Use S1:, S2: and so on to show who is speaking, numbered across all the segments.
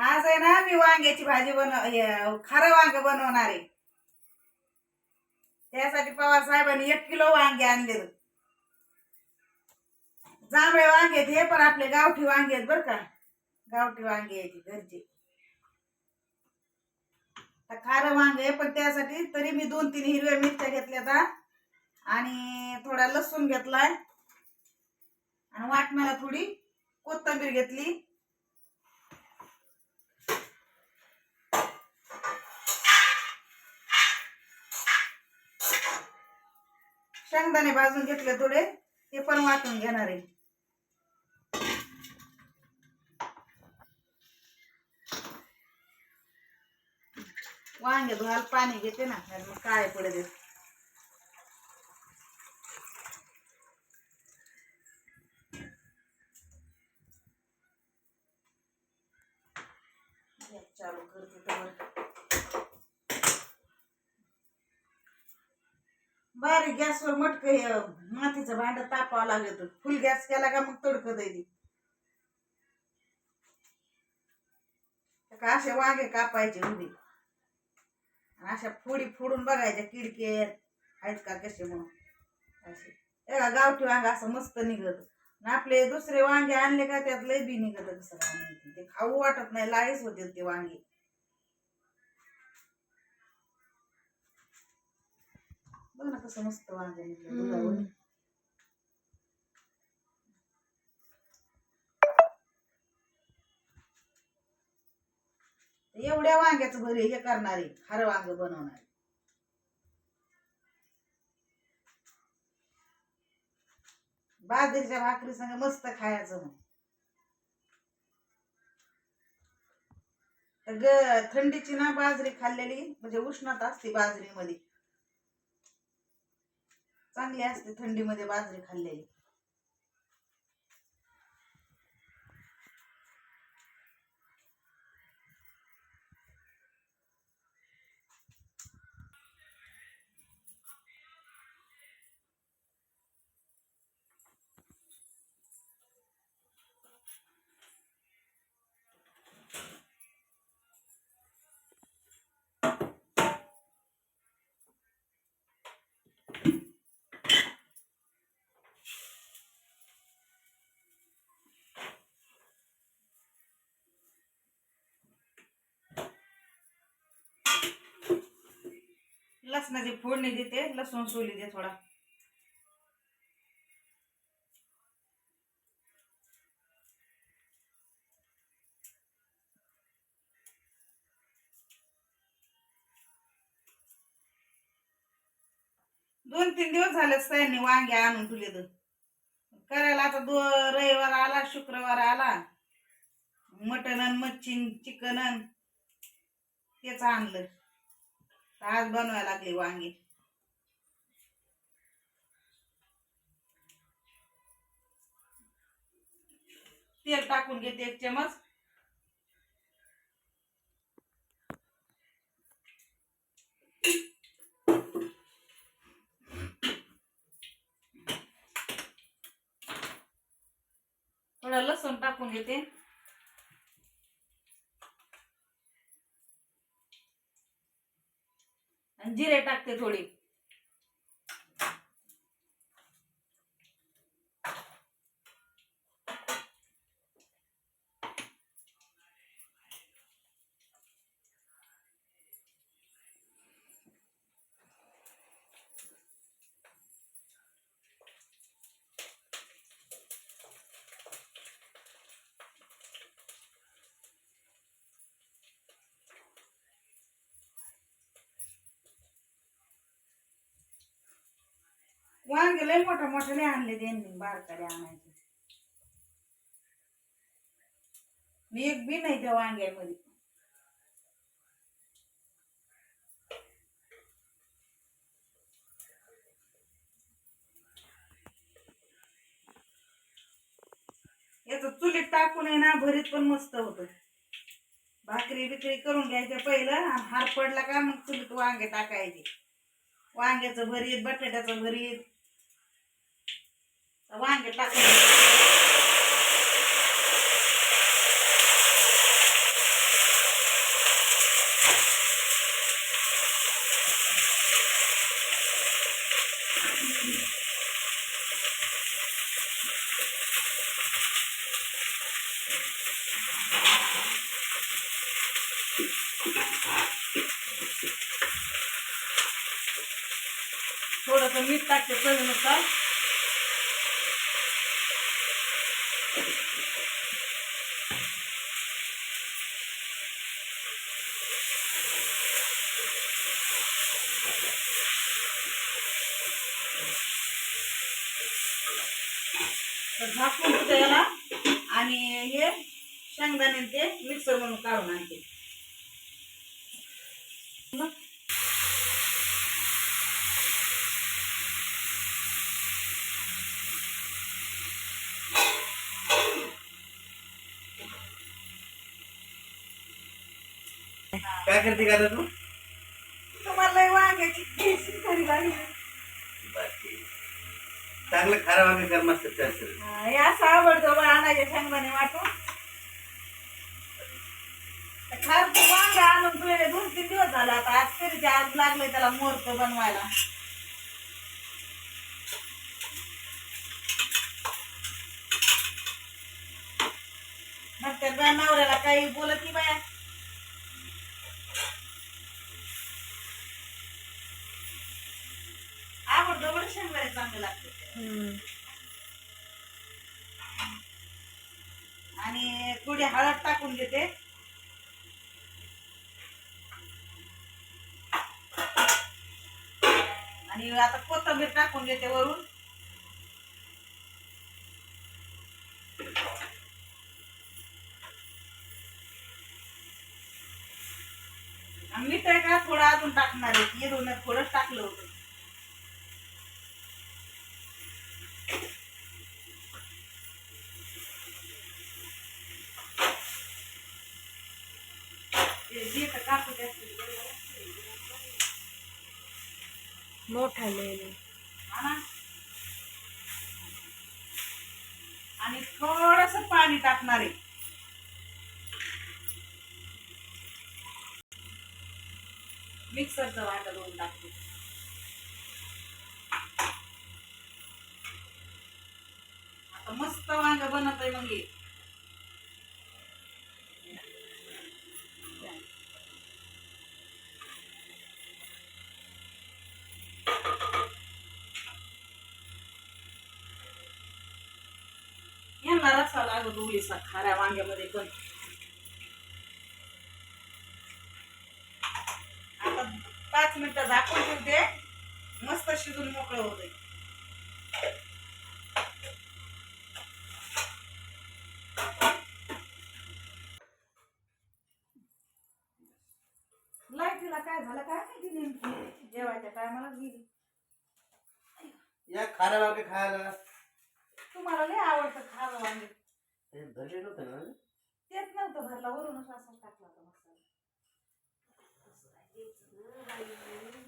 S1: आज आहे ना मी वांग्याची भाजी बनव खरं वांग बनवणार आहे. त्यासाठी पवार साहेबांनी एक किलो वांगे आणले जांभळे वांगे हे पण आपले गावठी वांगे आहेत बरं का. गावठी वांगे यायची घरचे. तर खारं वांग आहे पण त्यासाठी तरी मी दोन तीन हिरव्या मिरच्या घेतल्या आता आणि थोडा लसूण घेतलाय. आणि वाटणाला थोडी कोथंबीर घेतली. शेंगदाणे भाजून घेतले थोडे ते पण वाटून घेणार आहे. वांगे धुवायला पाणी घेते ना मग काळे पडते गॅसवर हे मातीचं भांड तापावं लागत फुल गॅस केला का मग तडकत आहे का असे वांगे कापायचे उभी अशा फोडी फोडून बघायच्या किडके आहेत का कसे म्हणून. असे. एका गावठी वांग असं मस्त निघत. आपले दुसरे वांगे आणले का त्यात लय बी निघत कसं ते खाऊ वाटत नाही लाळीच होते ते वांगे. बघ ना कसं मस्त वांगे दुधावर. एवढ्या वांग्याचं भरी हे करणारे हर वांग बनवणारे. बाजरीच्या भाकरी संग मस्त खायचं मग. ग थंडीची ना बाजरी खाल्लेली म्हणजे उष्णता असते बाजरीमध्ये. चांगली असते थंडीमध्ये बाजरी खाल्लेली. लसणाची फोडणी देते लसूण सोली दे थोडा. दोन तीन दिवस झाले सयांनी वांगे आणून तुले तर. करायला आता दो रविवार आला शुक्रवार आला. मटन मच्छी चिकन तेच आणलं. आज बनवायला लागली वांगी. तेल टाकून घेते एक चमच. थोडा लसूण टाकून घेते. आणि जिरे टाकते थोडी. वांगे लय मोठा मोठा लय आणले त्यांनी बारकाले आणायचे. मी एक बी नाही त्या वांग्यामध्ये. याचं चुलीत टाकून आहे ना भरीत पण मस्त होत. भाकरी बिकरी करून घ्यायच्या पहिलं आणि हार पडला का मग चुलीत वांगे टाकायचे. वांग्याचं भरीत बटाट्याचं भरीत 再玩个大。तर झाकून ठेवते याला. आणि हे शेंगदाणे ते मिक्सर म्हणून काढून आणते.
S2: काय करते का तू?
S1: तुम्हाला वांग्याची करी लागली
S2: चांगलं खारं वांगे कर मस्त असेल
S1: हा, असं आवडतं शेंगदाणे वाटून. वांग आणून तुला दोन तीन दिवस झाले आता. आज आज लागले त्याला मोरत बनवायला. मग त्या नवऱ्याला काही बोलत नाही बाया. आवडतं बरं शेंगदाणे चांगले लागते. आणि थोडी हळद टाकून घेते. आणि आता कोथिंबीर टाकून घेते वरून. मीठ आहे का? थोडं अजून टाकणार आहे. थोडंच टाकलं होतं ते जे तर कापू द्या.
S3: मोठा
S1: आणि थोडस पाणी टाकणार आहे. मिक्सरचं वाटं दोन टाकते. आता मस्त वांग बनत आहे मग हे. यांना रस्सा खाऱ्या वांग्यामध्ये पण? आता पाच मिनिटं झाकून ठेवते मस्त शिजून मोकळं होते लाईटीला काय झालं? काय माहिती नेमकी? जेवायच्या टायमाला गेली.
S2: या खाऱ्या वांगे खायला
S1: तुम्हाला लय आवडतं खावं वांगे
S2: हे भरले नव्हतं ना
S1: तेच नव्हतं भरला वरूनच असाच टाकला होता मसाला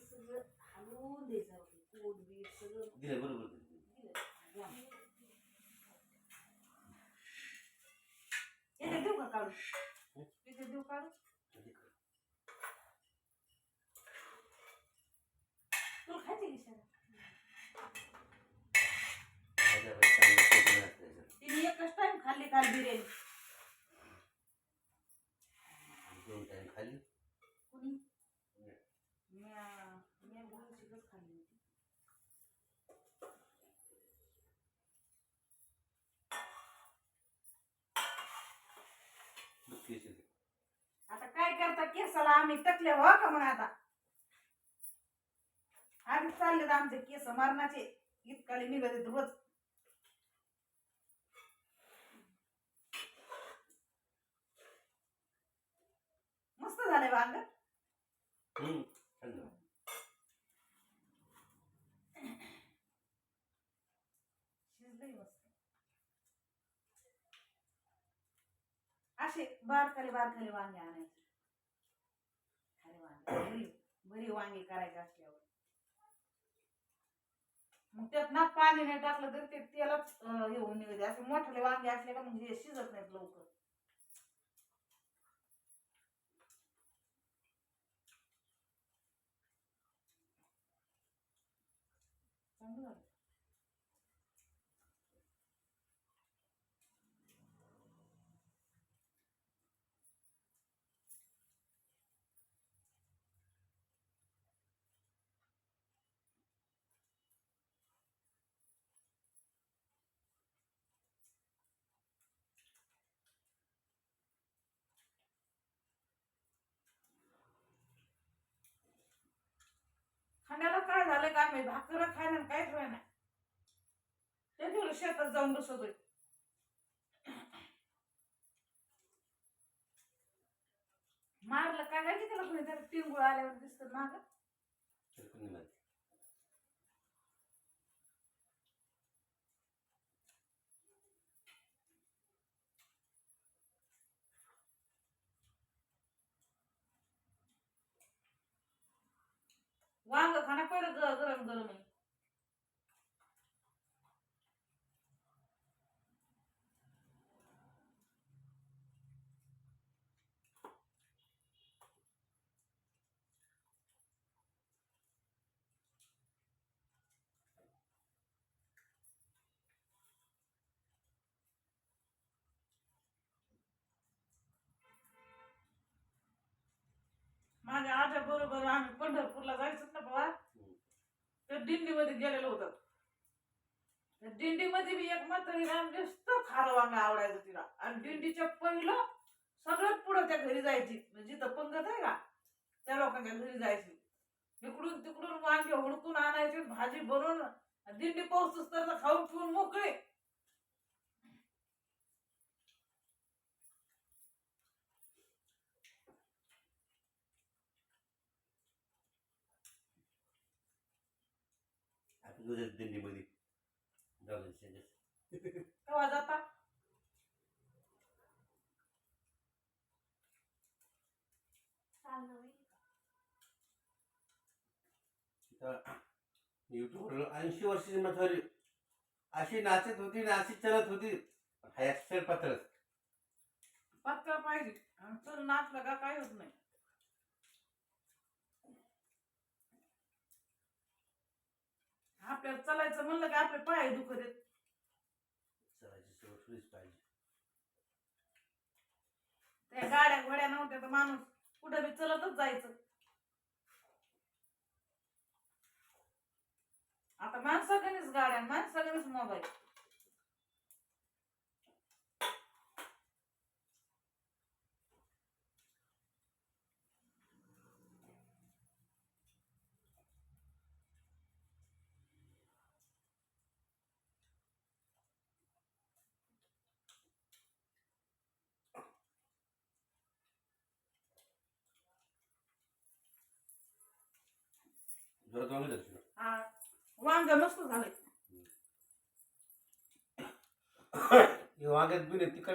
S1: सगळं हलवून द्यायचं. पोट बीट सगळं
S2: दिलं बरोबर
S1: दिलं. द्या. याच्यात देऊ का काढून याच्यात देऊ काढून तुला खायची की शेंगा? तिने एकच टाइम खाल्ली काल बिर्याणी.
S2: दोन टाइम खाली
S1: कुणी? म्या- म्या गुळूचीच खाल्ली होती.
S2: दुःखी असेल.
S1: आता काय करता केसाला आम्ही टकले हो का मग आता? आम्ही चालले आमचे केस मरणाचे. इतकाले निघत रोज. मस्त झाले वांग शिजलंय मस्त असे बारकाले बारकाले वांगे आणायचे. खाली वांगे. बरी बरी वांगे करायचे असल्यावर. मग त्यात ना पाणी नाही टाकलं तर ते तेलाच येऊन हे होऊन निघते. असे मोठे वांगे असले का म्हणजे शिजत नाहीत लवकर चांगलं झालं. खाण्याला काय झालं काय मी भाकर खायला काहीच वेळ नाही ते दिवस शेतात जाऊन बसतोय मारलं काय काय की त्याला कोणी त्याला टिंगूळ आल्यावर दिसत माग? வாங்க கணக்கோட கருமை माझ्या आजा बरोबर आम्ही पंढरपूरला जायचं ना बाबा. तर दिंडीमध्ये गेलेलो होतो. त्या दिंडीमध्ये बी एक म्हातारीला नुसतं खारं वांग आवडायचं तिला. आणि दिंडीच्या पहिलं सगळ्यात पुढं त्या घरी जायची. म्हणजे जिथं पंगत आहे का त्या लोकांच्या घरी जायची. इकडून तिकडून वांगे हुडकून आणायचे भाजी बनवून दिंडी पाऊसच तर खाऊन पिऊन मोकळे.
S2: दिंडीमध्ये. जाऊ दे,
S1: केव्हा जाता.
S2: युट्यूबवर ऐंशी वर्षाची म्हातारी अशी नाचत होती ना अशी चलत होती. हॅशर पात्रच
S1: पातळ पाहिजे. आणि चल नाचलं का काय होत नाही. आपल्याला चालायचं म्हणलं की आपले पाय दुखत आहेत.
S2: चलायची सवय थोडीच पाहिजे.
S1: त्या गाड्या घोड्या नव्हत्या तर माणूस कुठं बी चलतच जायचं. आता माणसाकडीच गाड्या माणसाकडीच मोबाईल.
S2: जोरात वांग दर्शन
S1: हा वांग मस्त
S2: वांग्यात बिन तिकडे